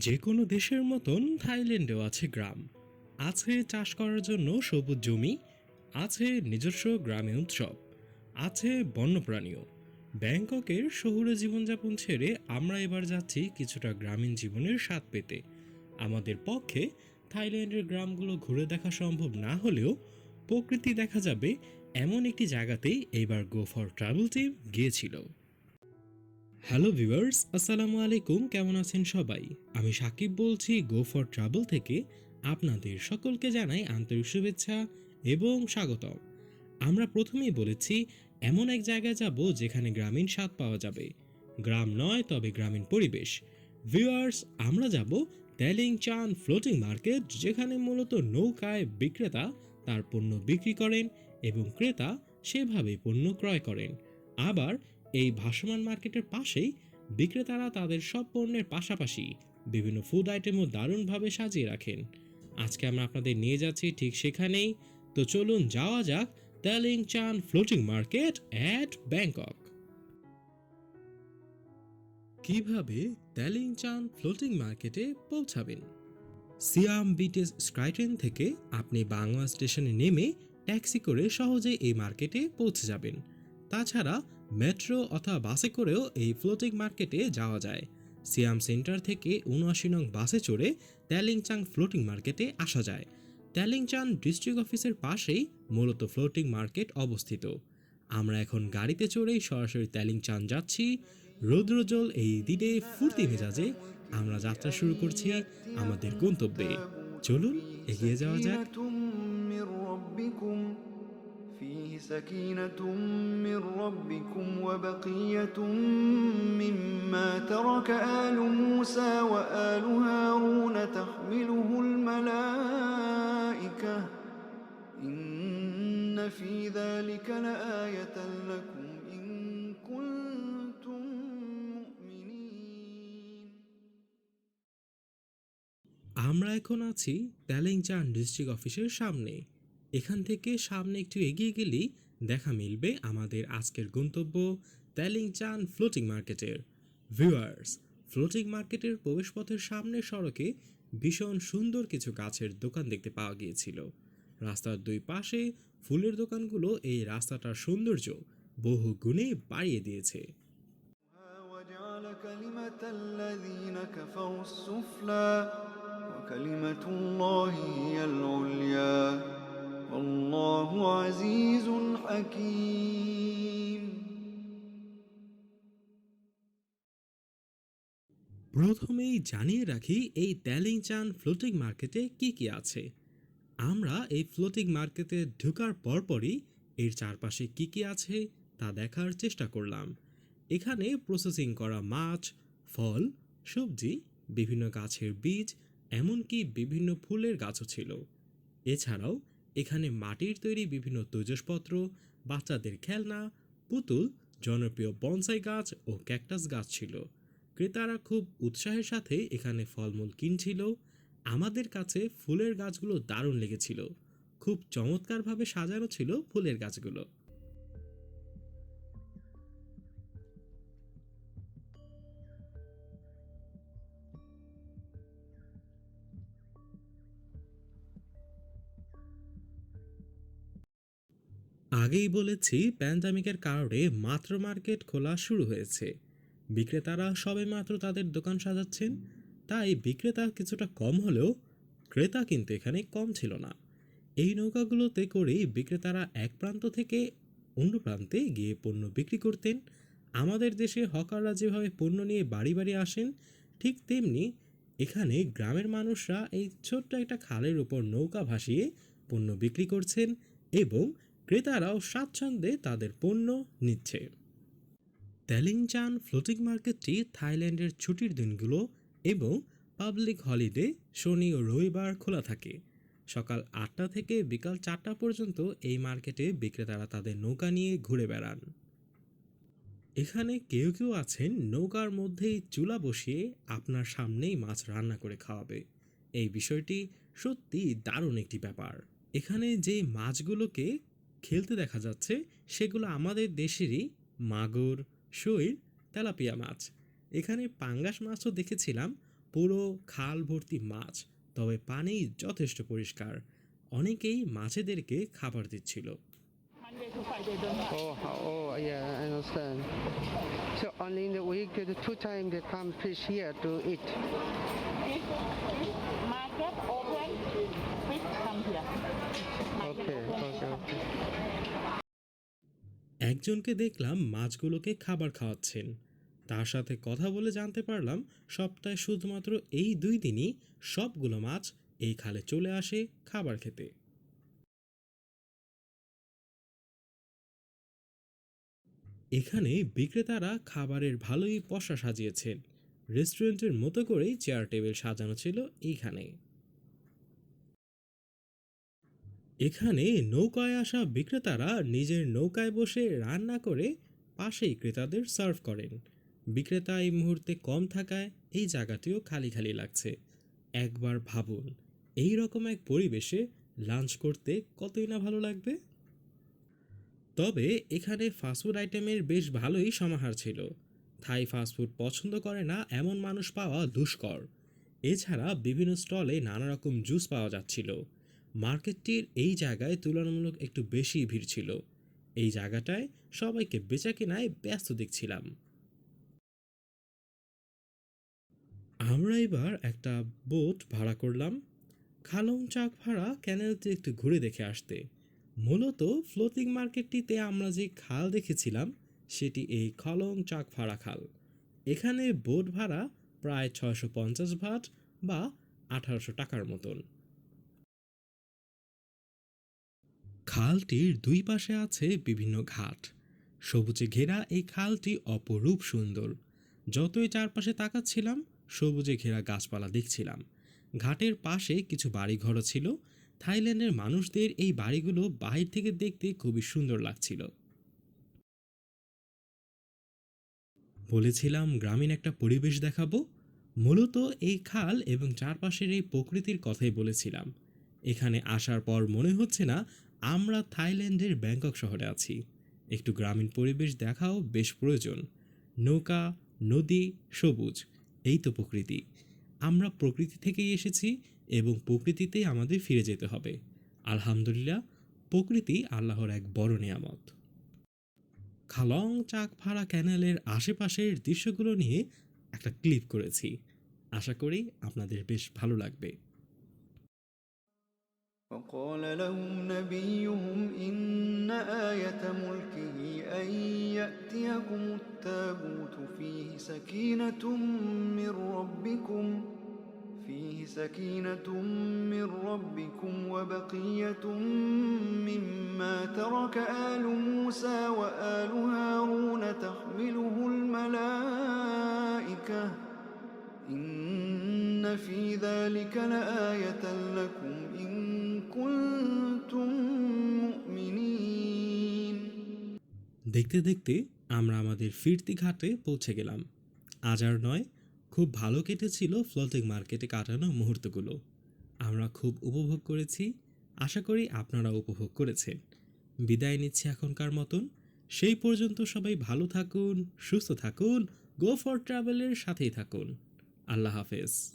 যে কোনো দেশের মতন থাইল্যান্ডেও আছে গ্রাম। আছে চাষ করার জন্য সবুজ জমি, আছে নিজস্ব গ্রামে উৎসব, আছে বন্যপ্রাণীও। ব্যাংককের শহুরে জীবনযাপন ছেড়ে আমরা এবার যাচ্ছি কিছুটা গ্রামীণ জীবনের স্বাদ পেতে। আমাদের পক্ষে থাইল্যান্ডের গ্রামগুলো ঘুরে দেখা সম্ভব না হলেও প্রকৃতি দেখা যাবে এমন একটি জায়গাতেই এবার গো ফর ট্রাভেল টিম গিয়েছিল। হ্যালো ভিউয়ার্স, আসসালামু আলাইকুম, কেমন আছেন সবাই? আমি সাকিব বলছি গো ফর ট্রাভেল থেকে আপনাদের সকলকে জানাই আন্তরিক শুভেচ্ছা এবং স্বাগতম। আমরা প্রথমেই বলেছি, এমন এক জায়গায় যাব যেখানে গ্রামীণ স্বাদ পাওয়া যাবে। গ্রাম নয়, তবে গ্রামীণ পরিবেশ। ভিউয়ার্স, আমরা যাব তেলিং চান ফ্লোটিং মার্কেট, যেখানে মূলত নৌকায় বিক্রেতা তার পণ্য বিক্রি করেন এবং ক্রেতা সেভাবে পণ্য ক্রয় করেন। আবার এই ভাসমান মার্কেটের পাশেই বিক্রেতারা তাদের সব পণ্যের পাশাপাশি বিভিন্ন ফুড আইটেমও দারুণভাবে সাজিয়ে রাখেন। আজকে আমরা আপনাদের নিয়ে যাচ্ছি ঠিক সেখানেই। তো চলুন যাওয়া যাক তেলিং চান ফ্লোটিং মার্কেট অ্যাট ব্যাংকক কীভাবে তেলিং চান ফ্লোটিং মার্কেটে পৌঁছাবেন? সিয়াম বিটেস স্কাইট্রেন থেকে আপনি বাংলা স্টেশনে নেমে ট্যাক্সি করে সহজে এই মার্কেটে পৌঁছে যাবেন। তাছাড়া মেট্রো অথবা বাসে করেও এই ফ্লোটিং মার্কেটে যাওয়া যায়। সিয়াম সেন্টার থেকে উনআশি নং বাসে চড়ে ত্যালিংচাং ফ্লোটিং মার্কেটে আসা যায়। ত্যালিংচাং ডিস্ট্রিক্ট অফিসের পাশেই মূলত ফ্লোটিং মার্কেট অবস্থিত। আমরা এখন গাড়িতে চড়েই সরাসরি ত্যালিংচান যাচ্ছি। রৌদ্রজল এই দিনে ফুর্তি মেজাজে আমরা যাত্রা শুরু করছি আমাদের গন্তব্যে। চলুন এগিয়ে যাওয়া যাক। فيه سكينة من ربكم وبقية مما ترك آل موسى وآل هارون تحمله الملائكة إن في ذلك لآية لكم إن كنتم مؤمنين আমরা এখন আছি প্যালেংচান ডিস্ট্রিক্ট অফিসের সামনে এখান থেকে সামনে একটু এগিয়ে গেলেই দেখা মিলবে আমাদের আজকের গন্তব্য প্যালিংচান ফ্লোটিং মার্কেটের ভিউয়ার্স ফ্লোটিং মার্কেটের প্রবেশপথের সামনের সড়কে ভীষণ সুন্দর কিছু গাছের দোকান দেখতে পাওয়া গিয়েছিল রাস্তার দুই পাশে ফুলের দোকানগুলো এই রাস্তাটার সৌন্দর্য বহু গুণে বাড়িয়ে দিয়েছে وجعل كلمة الذين كفروا السفلى وكلمة الله هي العليا والله عزيز حكيم প্রথমেই জানিয়ে রাখি এই ট্যালিংচান ফ্লোটিং মার্কেটে কি কি আছে আমরা এই ফ্লোটিং মার্কেটে ঢোকার পরপরই এর চারপাশে কি কি আছে তা দেখার চেষ্টা করলাম এখানে প্রসেসিং করা মাছ ফল সবজি বিভিন্ন গাছের বীজ এমনকি বিভিন্ন ফুলের গাছও ছিল এছাড়াও এখানে মাটির তৈরি বিভিন্ন তৈজসপত্র, বাচ্চাদের খেলনা, পুতুল, জনপ্রিয় বনসাই গাছ ও ক্যাকটাস গাছ ছিল। ক্রেতারা খুব উৎসাহের সাথে এখানে ফলমূল কিনছিল। আমাদের কাছে ফুলের গাছগুলো দারুণ লেগেছিল। খুব চমৎকারভাবে সাজানো ছিল ফুলের গাছগুলো। আগেই বলেছি প্যান্ডামিকের কারণে মাত্র মার্কেট খোলা শুরু হয়েছে। বিক্রেতারা সবে মাত্র তাদের দোকান সাজাচ্ছেন, তাই বিক্রেতা কিছুটা কম হলেও ক্রেতা কিন্তু এখানে কম ছিল না। এই নৌকাগুলোতে করেই বিক্রেতারা এক প্রান্ত থেকে অন্য প্রান্তে গিয়ে পণ্য বিক্রি করতেন। আমাদের দেশে হকাররা যেভাবে পণ্য নিয়ে বাড়ি বাড়ি আসেন, ঠিক তেমনি এখানে গ্রামের মানুষরা এই ছোট্ট একটা খালের উপর নৌকা ভাসিয়ে পণ্য বিক্রি করছেন এবং ক্রেতারাও স্বাচ্ছন্দ্যে তাদের পণ্য নিচ্ছে। তেলিংচান ফ্লোটিং মার্কেটটি থাইল্যান্ডের ছুটির দিনগুলো এবং পাবলিক হলিডে শনি ও রবিবার খোলা থাকে। সকাল আটটা থেকে বিকাল চারটা পর্যন্ত এই মার্কেটে বিক্রেতারা তাদের নৌকা নিয়ে ঘুরে বেড়ান। এখানে কেউ কেউ আছেন, নৌকার মধ্যেই চুলা বসিয়ে আপনার সামনেই মাছ রান্না করে খাওয়াবে। এই বিষয়টি সত্যি দারুণ একটি ব্যাপার। এখানে যে মাছগুলোকে খেলতে দেখা যাচ্ছে সেগুলো আমাদের দেশেরই মাগুর শৈল তেলাপিয়া মাছ। এখানে পাঙ্গাস মাছও দেখেছিলাম পুরো খাল ভর্তি মাছ তবে পানি যথেষ্ট পরিষ্কার। অনেকেই মাছেদেরকে খাবার দিচ্ছিল। oh, oh, So only in the week, two times they come fish here to eat. একজনকে দেখলাম মাছগুলোকে খাবার খাওয়াচ্ছেন। তার সাথে কথা বলে জানতে পারলাম, সপ্তাহে শুধুমাত্র এই দুই দিনই সবগুলো মাছ এই খালে চলে আসে খাবার খেতে। এখানে বিক্রেতারা খাবারের ভালোই পশা সাজিয়েছেন। রেস্টুরেন্টের মতো করেই চেয়ার টেবিল সাজানো ছিল এইখানে এখানে নৌকায় আসা বিক্রেতারা নিজের নৌকায় বসে রান্না করে পাশেই ক্রেতাদের সার্ভ করেন। বিক্রেতা এই মুহূর্তে কম থাকায় এই জায়গাটিও খালি খালি লাগছে। একবার ভাবুন, এই রকম এক পরিবেশে লাঞ্চ করতে কতই না ভালো লাগবে? তবে এখানে ফাস্টফুড আইটেমের বেশ ভালোই সমাহার ছিল। থাই ফাস্টফুড পছন্দ করে না এমন মানুষ পাওয়া দুষ্কর। এছাড়া বিভিন্ন স্টলে নানা রকম জুস পাওয়া যাচ্ছিল। মার্কেটটির এই জায়গায় তুলনামূলক একটু বেশি ভিড় ছিল। এই জায়গাটায় সবাইকে বেচা কেনায় ব্যস্ত দেখছিলাম। আমরা এবার একটা বোট ভাড়া করলাম। খালং চাক ভাড়া ক্যানেলতে একটু ঘুরে দেখে আসতে। মূলত ফ্লোটিং মার্কেটটিতে আমরা যে খাল দেখেছিলাম, সেটি এই খলং চাক ভাড়া খাল। এখানে বোট ভাড়া প্রায় ছয়শো পঞ্চাশ ভাট বা আঠারোশো টাকার মতন। খালটির দুই পাশে আছে বিভিন্ন ঘাট। সবুজে ঘেরা এই খালটি অপরূপ সুন্দর। যতই চারপাশে তাকাচ্ছিলাম, সবুজে ঘেরা গাছপালা দেখছিলাম। ঘাটের পাশে কিছু বাড়িঘরও ছিল। থাইল্যান্ডের মানুষদের এই বাড়িগুলো বাহির থেকে দেখতে খুবই সুন্দর লাগছিল। বলেছিলাম, গ্রামীণ একটা পরিবেশ দেখাবো? মূলত এই খাল এবং চারপাশের এই প্রকৃতির কথাই বলেছিলাম। এখানে আসার পর মনে হচ্ছে না আমরা থাইল্যান্ডের ব্যাংকক শহরে আছি। একটু গ্রামীণ পরিবেশ দেখাও বেশ প্রয়োজন। নৌকা, নদী, সবুজ, এই তো প্রকৃতি। আমরা প্রকৃতি থেকেই এসেছি এবং প্রকৃতিতেই আমাদের ফিরে যেতে হবে। আলহামদুলিল্লাহ, প্রকৃতি আল্লাহর এক বড় নিয়ামত। খালং চাকভাড়া ক্যানেলের আশেপাশের দৃশ্যগুলো নিয়ে একটা ক্লিপ করেছি। আশা করি আপনাদের বেশ ভালো লাগবে। وقال لهم نبيهم إن آية ملكه أن يأتيكم التابوت فيه سكينة من ربكم فيه سكينة من ربكم وبقية مما ترك آل موسى وآل هارون تحمله الملائكة. إن في ذلك لآية لكم দেখতে দেখতে আমরা আমাদের ফিরতি ঘাটে পৌঁছে গেলাম। আজ আর নয়, খুব ভালো কেটেছিল ফ্লোটিং মার্কেটে কাটানো মুহূর্তগুলো। আমরা খুব উপভোগ করেছি, আশা করি আপনারা উপভোগ করেছেন। বিদায় নিচ্ছি এখনকার মতন। সেই পর্যন্ত সবাই ভালো থাকুন, সুস্থ থাকুন গো ফর ট্রাভেলের সাথেই থাকুন। আল্লাহ হাফেজ।